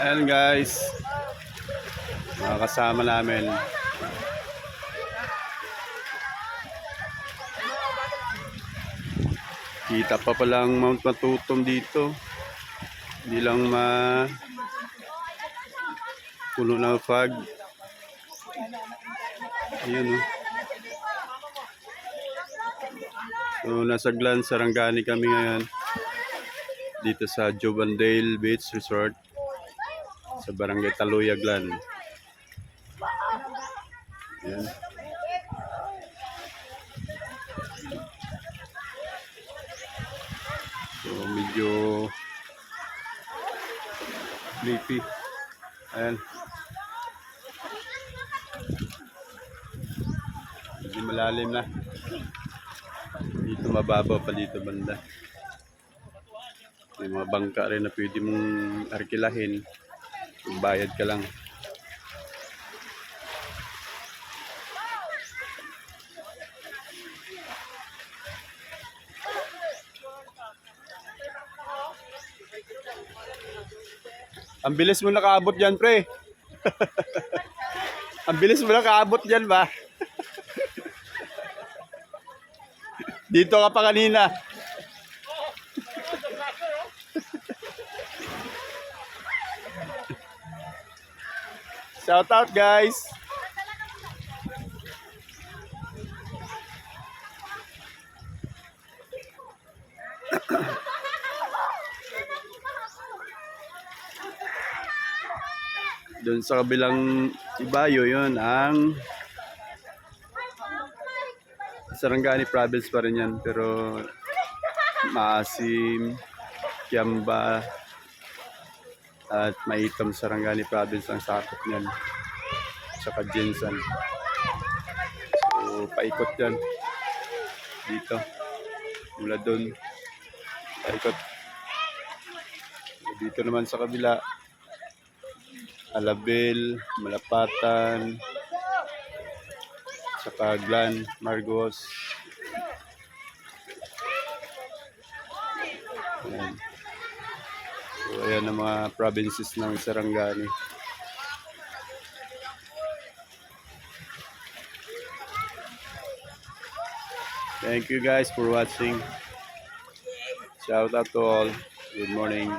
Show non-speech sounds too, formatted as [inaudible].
Ayan guys. Mga kasama namin. Kita pa palang Mount Matutom dito. Hindi lang ma puno ng fog. Ayun oh. So, nasa Glan, Sarangani kami ngayon. Dito sa Jovandale Beach Resort. Sa Barangay Taluya, Glan. Ayan. So, medyo sleepy. Ayan. Medyo malalim na. Dito mababaw pa dito banda. May mga bangka rin na pwede mong arkilahin. Bayad ka lang. Ang bilis mo nakaabot dyan, pre. [laughs] Ang bilis mo nakaabot dyan ba? [laughs] Dito ka pa kanina. Shout out guys. Doon sa kabilang ibayo yon ang Sarangani province pa rin yan pero maasim, Kiamba at maitom Sarangani province ang sakop niyan. Tsaka Jinsan. So paikot yan. Dito. Mula doon paikot. Dito naman sa kabila. Alabel, Malapatan, saka Glan, Margos. So, ayan ang mga provinces ng Sarangani. Thank you guys for watching. Shout out to all. Good morning.